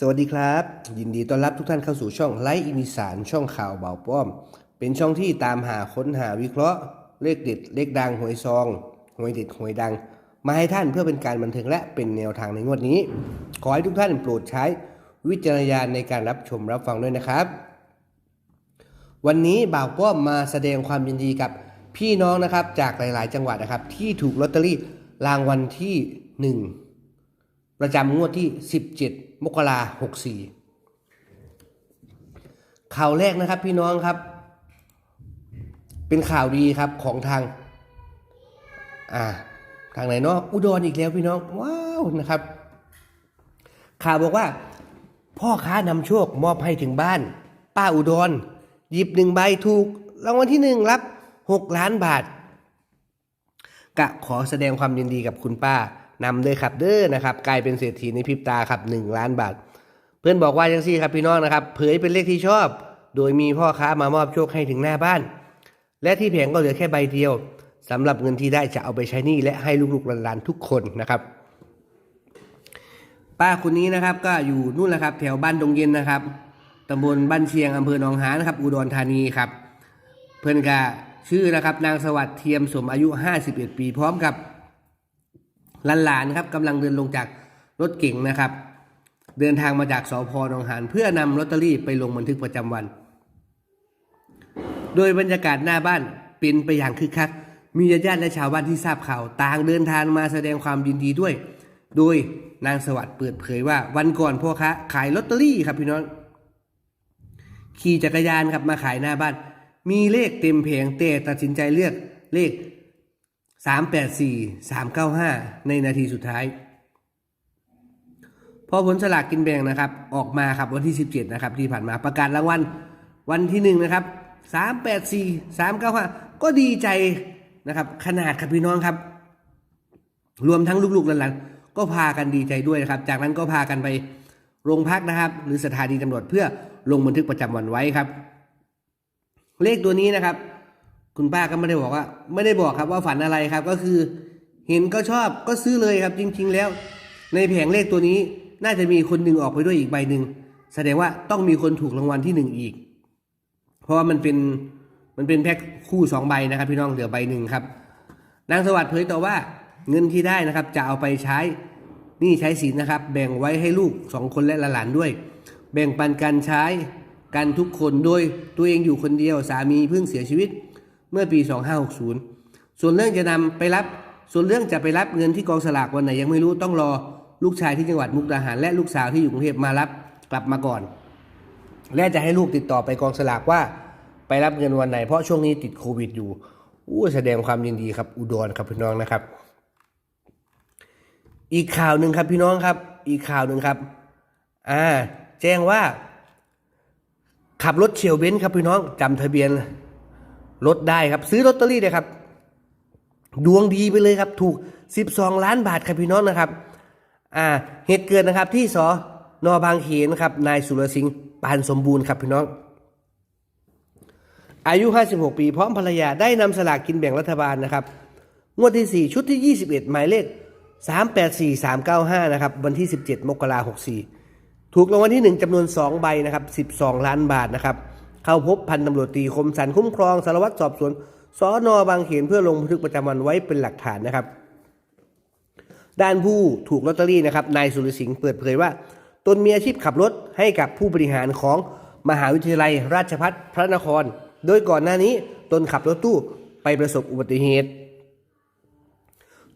สวัสดีครับ ยินดีต้อนรับทุกท่านเข้าสู่ช่องไลฟ์อินิสานช่องข่าวเบาป้อม เป็นช่องที่ตามหาค้นหาวิเคราะห์ เลขเด็ดเลขดังหวยซองหวยเด็ดหวยดัง มาให้ท่านเพื่อเป็นการบันเทิงและเป็นแนวทางในงวดนี้ ขอให้ทุกท่านโปรดใช้วิจารณญาณในการรับชมรับฟังด้วยนะครับ วันนี้บ่าวป้อมมาแสดงความยินดีกับพี่น้องนะครับจากหลาย ๆ จังหวัดนะครับ ที่ถูกลอตเตอรี่รางวัลที่หนึ่งประจำงวดที่ 17 มกราคม64ข่าวแรกนะครับพี่น้องครับ เป็นข่าวดีครับของทาง อ่า ทางไหนเนาะอุดรอีกแล้วพี่น้อง ว้าวนะครับ ข่าวบอกว่า พ่อค้านำโชคมอบให้ถึงบ้าน ป้าอุดร หยิบหนึ่งใบถูกรางวัลที่หนึ่งรับ6ล้านบาท กะขอแสดงความยินดีกับคุณป้า นำด้วยครับเด้อนะครับกลายเป็นเศรษฐีในพริบตาครับ 1 ล้านบาท เพื่อนบอกว่าจังซี่ครับพี่น้องนะครับเผยเป็นเลขที่ชอบ โดยมีพ่อค้ามามอบโชคให้ถึงหน้าบ้าน และที่แผงก็เหลือแค่ใบเดียวสำหรับเงินที่ได้จะเอาไปใช้หนี้และให้ลูกๆหลานๆทุกคนนะครับ ป้าคนนี้นะครับก็อยู่นู่นแหละครับ แถวบ้านดงเย็นนะครับตำบลบ้านเชียงอำเภอหนองหานนะครับ อุดรธานีครับ เพื่อนกาชื่อนะครับนางสวัสดิ์เทียมสมอายุ 51 ปีพร้อมกับ หลานๆครับกำลังเดินลงจากรถเก๋งนะครับ เดินทางมาจากสพหนองหานเพื่อนำลอตเตอรี่ไปลงบันทึกประจำวัน โดยบรรยากาศหน้าบ้านเป็นไปอย่างคึกคักมีญาติและชาวบ้านที่ทราบข่าวต่างเดินทางมาแสดงความยินดีด้วย โดยนางสวัสดิ์เปิดเผยว่าวันก่อนพ่อค้าขายลอตเตอรี่ครับพี่น้อง ขี่จักรยานครับมาขายหน้าบ้าน มีเลขเต็มแผงแต่ตัดสินใจเลือกเลข 384 395 ในนาทีสุดท้าย พอผลสลากกินแบ่งนะครับ ออกมาครับวันที่ 17 นะครับ ที่ผ่านมาประกาศรางวัลวันที่ 1 นะครับ 384 395 ก็ดีใจนะครับ ขนาดครับพี่น้องครับ รวมทั้งลูกๆหลานๆก็พากันดีใจด้วยนะครับ จากนั้นก็พากันไปโรงพักนะครับ หรือสถานีตำรวจเพื่อลงบันทึกประจำวันไว้ครับ เลขตัวนี้นะครับ คุณป้าก็ไม่ได้บอกว่า ไม่ได้บอกครับว่าฝันอะไรครับ ก็คือเห็นก็ชอบก็ซื้อเลยครับ จริง ๆ แล้ว ในแผงเลขตัวนี้น่าจะมีคนหนึ่งออกไปด้วยอีกใบหนึ่งแสดงว่าต้องมีคนถูกรางวัลที่หนึ่งอีก เพราะว่ามันเป็นมันเป็นแพ็คคู่สองใบนะครับพี่น้องเหลือใบหนึ่งครับนางสวัสดิ์เผยต่อว่าเงินที่ได้นะครับ จะเอาไปใช้นี่ใช้สินนะครับ แบ่งไว้ให้ลูกสองคนและหลานด้วย แบ่งปันกันใช้กันทุกคนโดยตัวเองอยู่คนเดียวสามีเพิ่งเสียชีวิต เมื่อปี 2560 ส่วนเรื่องจะนำไปรับ ส่วนเรื่องจะไปรับเงินที่กองสลากวันไหนยังไม่รู้ต้องรอลูกชายที่จังหวัดมุกดาหารและลูกสาวที่อยู่กรุงเทพมารับกลับมาก่อน และจะให้ลูกติดต่อไปกองสลากว่า ไปรับเงินวันไหนเพราะช่วงนี้ติดโควิดอยู่อู้แสดงความยินดีครับอุดรครับพี่น้องนะครับ อีกข่าวหนึ่งครับพี่น้องครับ อีกข่าวหนึ่งครับอ่าแจ้งว่า ขับรถเฉียวเบนซ์ครับพี่น้องจำทะเบียน รถได้ครับ ซื้อลอตเตอรี่เลยครับ ดวงดีไปเลยครับ ถูก 12 ล้านบาทครับพี่น้องนะครับ อ่า เหตุเกิดนะครับที่สนอบางเขนครับ นายสุรสิงห์ปานสมบูรณ์ครับพี่น้อง อายุ 56 ปี พร้อมภรรยาได้นำสลากกินแบ่งรัฐบาลนะครับ งวดที่ 4 ชุดที่ 21 หมายเลข 384395 นะครับ วันที่ 17 มกราคม64 ถูกรางวัลที่ 1จำนวน 2 ใบนะครับ 12 ล้านบาทนะครับ เข้าพบพันตำรวจตีคมสันคุ้มครองสารวัตรสอบสวนสอนอบางเขนเพื่อลงบันทึกประจำวันไว้เป็นหลักฐานนะครับ ด้านผู้ถูกลอตเตอรี่นะครับนายสุรสิงห์เปิดเผยว่า ตนมีอาชีพขับรถให้กับผู้บริหารของมหาวิทยาลัยราชภัฏพระนคร โดยก่อนหน้านี้ตนขับรถตู้ไปประสบอุบัติเหตุ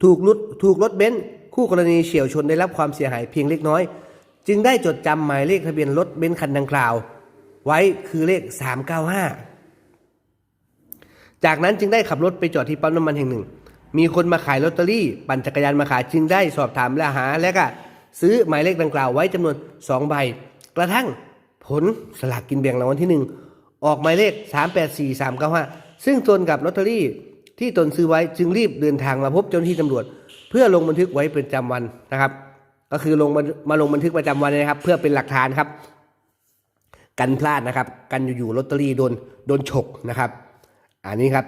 ถูกรถถูกรถเบนซ์คู่กรณีเฉียวชนได้รับความเสียหายเพียงเล็กน้อย จึงได้จดจำหมายเลขทะเบียนรถเบนซ์คันดังกล่าว ไว้คือเลข 395 จากนั้นจึงได้ขับรถไปจอดที่ปั๊มน้ำมันแห่งหนึ่ง มีคนมาขายลอตเตอรี่ ปั่นจักรยานมาขายจึงได้สอบถามและหา และก็ซื้อหมายเลขดังกล่าวไว้จำนวน 2 ใบ กระทั่งผลสลากกินแบ่งรางวัลที่ 1 ออกหมายเลข 384395 ซึ่งตนกับลอตเตอรี่ที่ตนซื้อไว้จึงรีบเดินทางมาพบเจ้าหน้าที่ตำรวจ เพื่อลงบันทึกไว้เป็นประจำวันนะครับ ก็คือลงมามาลงบันทึกประจำวันนะครับ เพื่อเป็นหลักฐานครับ กันพลาดนะครับ กันอยู่ๆลอตเตอรี่โดนโดนฉกนะครับ อันนี้ครับ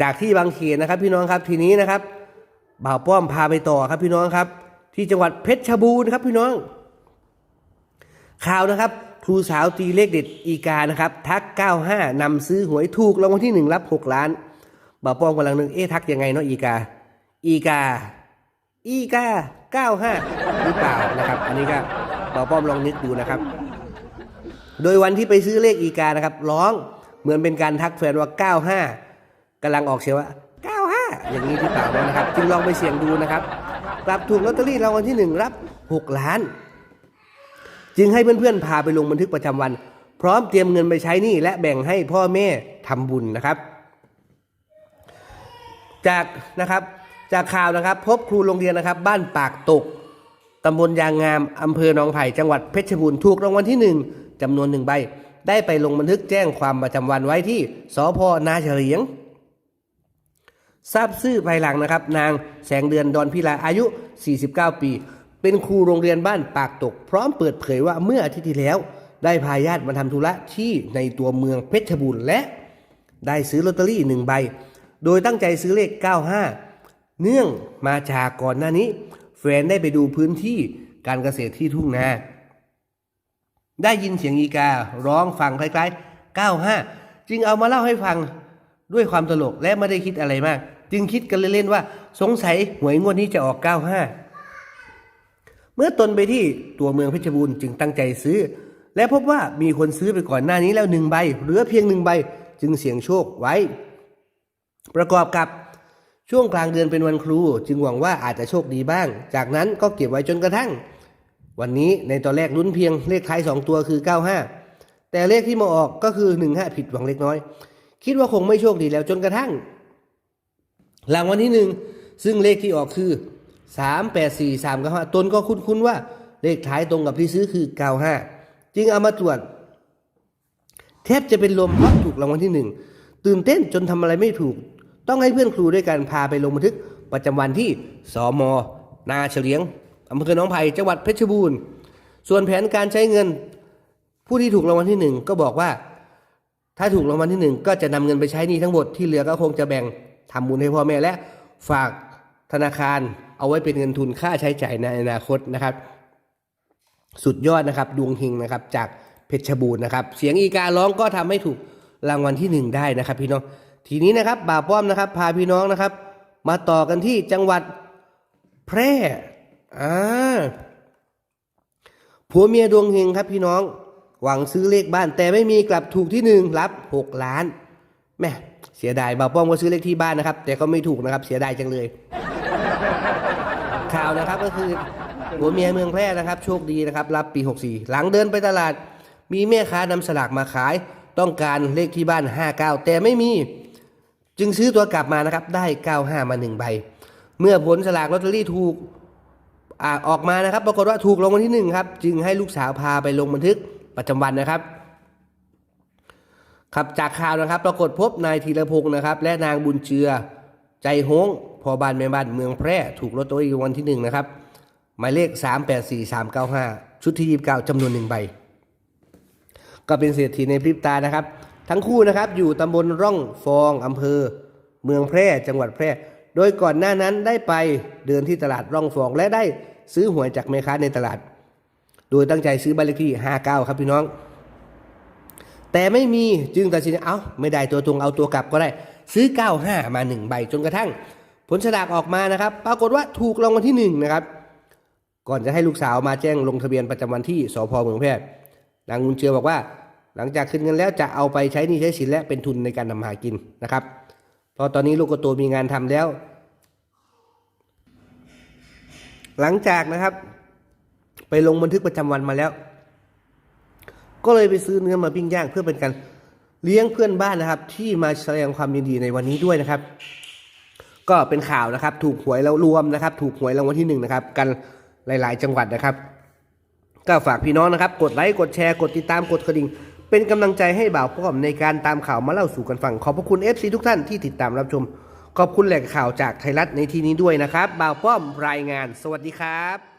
จากที่บางเขนนะครับ พี่น้องครับทีนี้นะครับบ่าวป้อมพาไปต่อครับพี่น้องครับ ที่จังหวัดเพชรบูรณ์ครับพี่น้อง ข่าวนะครับ ครูสาวตีเลขเด็ดอีกานะครับ ทัก 95นำซื้อหวยถูกรางวัลที่ 1 รับ 6 ล้านบ่าวป้อมกำลังนึกเอ๊ะทักยังไงเนาะอีกา อีกา อีกา 95หรือเปล่านะครับ อันนี้ก็บ่าวป้อมลองนึกดูนะครับ โดยวันที่ไปซื้อเลขอีกานะครับร้องเหมือนเป็นการทักแฟนว่า 95กำลังออกเสียงว่า 95 อย่างนี้ที่เปล่านะครับ จึงลองไปเสี่ยงดูนะครับกลับถูกลอตเตอรี่รางวัลที่ 1 รับ 6 ล้าน จึงให้เพื่อนๆ พาไปลงบันทึกประจำวัน พร้อมเตรียมเงินไปใช้หนี้และแบ่งให้พ่อแม่ทำบุญนะครับ จากนะครับจากข่าวนะครับ พบครูโรงเรียนนะครับ บ้านปากตกตำบลยางงามอำเภอหนองไผ่จังหวัดเพชรบูรณ์ถูกรางวัลที่หนึ่ง จำนวนหนึ่งใบ ได้ไปลงบันทึกแจ้งความประจำวันไว้ที่สพนาเฉลียง ทราบชื่อภายหลังนะครับ นางแสงเดือนดอนพิลาอายุ 49 ปี เป็นครูโรงเรียนบ้านปากตก พร้อมเปิดเผยว่าเมื่ออาทิตย์ที่แล้ว ได้พาญาติมาทำธุระที่ในตัวเมืองเพชรบูรณ์และได้ซื้อลอตเตอรี่หนึ่งใบ โดยตั้งใจซื้อเลข 95 เนื่องมาจากก่อนหน้านี้ แฟนได้ไปดูพื้นที่การเกษตรที่ทุ่งนา ได้ยินเสียงอีการ้องฟังคล้ายๆ 95 จึงเอามาเล่าให้ฟังด้วยความตลกและไม่ได้คิดอะไรมาก จึงคิดกันเล่นๆว่าสงสัยหวยงวดนี้จะออก 95 เมื่อตนไปที่ตัวเมืองเพชรบูรณ์จึงตั้งใจซื้อ และพบว่ามีคนซื้อไปก่อนหน้านี้แล้วหนึ่งใบเหลือเพียงหนึ่งใบจึงเสี่ยงโชคไว้ ประกอบกับช่วงกลางเดือนเป็นวันครู จึงหวังว่าอาจจะโชคดีบ้าง จากนั้นก็เก็บไว้จนกระทั่ง วันนี้ในตอนแรกลุ้นเพียงเลขท้ายสองตัวคือ 95 แต่เลขที่มาออกก็คือ 15 ผิดหวังเล็กน้อย คิดว่าคงไม่โชคดีแล้วจนกระทั่งรางวัลที่หนึ่งซึ่งเลขที่ออกคือ 3 8 4 3 9 5ตนก็คุ้นๆว่าเลขท้ายตรงกับที่ซื้อคือ 95 จึงเอามาตรวจแทบจะเป็นลมเพราะถูกรางวัลที่หนึ่งตื่นเต้นจนทำอะไรไม่ถูก ต้องให้เพื่อนครูด้วยกันพาไปลงบันทึกประจำวันที่สมนาเฉลียง อำเภอหนองไผ่จังหวัดเพชรบูรณ์ ส่วนแผนการใช้เงิน ผู้ที่ถูกรางวัลที่หนึ่งก็บอกว่า ถ้าถูกรางวัลที่หนึ่งก็จะนำเงินไปใช้หนี้ทั้งหมดที่เหลือก็คงจะแบ่งทำบุญให้พ่อแม่และฝากธนาคารเอาไว้เป็นเงินทุนค่าใช้จ่ายในอนาคตนะครับ สุดยอดนะครับดวงเฮงนะครับจากเพชรบูรณ์นะครับ เสียงอีการ้องก็ทำให้ถูกรางวัลที่หนึ่งได้นะครับ พี่น้องทีนี้นะครับบ่าวป้อมนะครับ พาพี่น้องนะครับ มาต่อกันที่จังหวัดแพร่ อ่าผัวเมียดวงเฮงครับพี่น้อง หวังซื้อเลขบ้าน แต่ไม่มีกลับถูกที่หนึ่งรับหกล้านแม่เสียดายบ่าวป้อมก็ซื้อเลขที่บ้านนะครับ แต่ก็ไม่ถูกนะครับ เสียดายจังเลย ข่าวนะครับก็คือหัวเมียเมืองแพร่นะครับ โชคดีนะครับ รับปี 64 หลังเดินไปตลาด มีแม่ค้านำสลากมาขาย ต้องการเลขที่บ้าน 59 แต่ไม่มี จึงซื้อตัวกลับมานะครับ ได้ 95 มา1ใบ เมื่อผลสลากลอตเตอรี่ถูก อออกมานะครับ ปรากฏว่าถูกรางวัลที่ 1 ครับ จึงให้ลูกสาวพาไปลงบันทึกประจำวันนะครับครับจากข่าวนะครับ ปรากฏพบนายธีรพงศ์นะครับ และนางบุญเจือ ใจโฮงพอบ้านแม่บ้านเมืองแพร่ถูกลอตเตอรี่รางวัลที่หนึ่งนะครับ หมายเลข 384395 ชุดที่ 29จำนวนหนึ่งใบ ก็เป็นเศรษฐีในพริบตานะครับ ทั้งคู่นะครับอยู่ตำบลร่องฟองอำเภอ เมืองแพร่จังหวัดแพร่ โดยก่อนหน้านั้นได้ไปเดินที่ตลาดร่องฟอง และได้ซื้อหวยจากแม่ค้าในตลาด โดยตั้งใจซื้อบ้านเลขที่ 59 ครับพี่น้อง แต่ไม่มีจึงตัดสินใจเอาไม่ได้ตัวตรงเอาตัวกลับก็ได้ซื้อ 95 มา 1 ใบจนกระทั่ง ผลฉลากออกมานะครับ ปรากฏว่าถูกรางวัลที่1นะครับก่อนจะให้ลูกสาวมาแจ้งลงทะเบียนประจำวันที่สพเมืองแพร่นางบุญเจือบอกว่า หลังจากขึ้นเงินแล้วจะเอาไปใช้นี้ใช้สินและเป็นทุนในการทำมาหากินนะครับ เพราะตอนนี้ลูกก็โตมีงานทำแล้ว หลังจากนะครับ ไปลงบันทึกประจำวันมาแล้ว ก็เลยไปซื้อเนื้อมาปิ้งย่าง เพื่อเป็นการเลี้ยงเพื่อนบ้านนะครับ ที่มาแสดงความยินดีในวันนี้ด้วยนะครับ ก็เป็นข่าวนะครับ ถูกหวยแล้วรวมนะครับ ถูกหวยรางวัลที่หนึ่งนะครับ กันหลาย ๆ จังหวัดนะครับ ก็ฝากพี่น้องนะครับ กดไลค์กดแชร์กดติดตามกดกระดิ่ง เป็นกำลังใจให้บ่าวป้อมในการตามข่าวมาเล่าสู่กันฟัง ขอบพระคุณ FC ทุกท่านที่ติดตามรับชม ขอบคุณแหล่งข่าวจากไทยรัฐในที่นี้ด้วยนะครับ บ่าวป้อมรายงาน สวัสดีครับ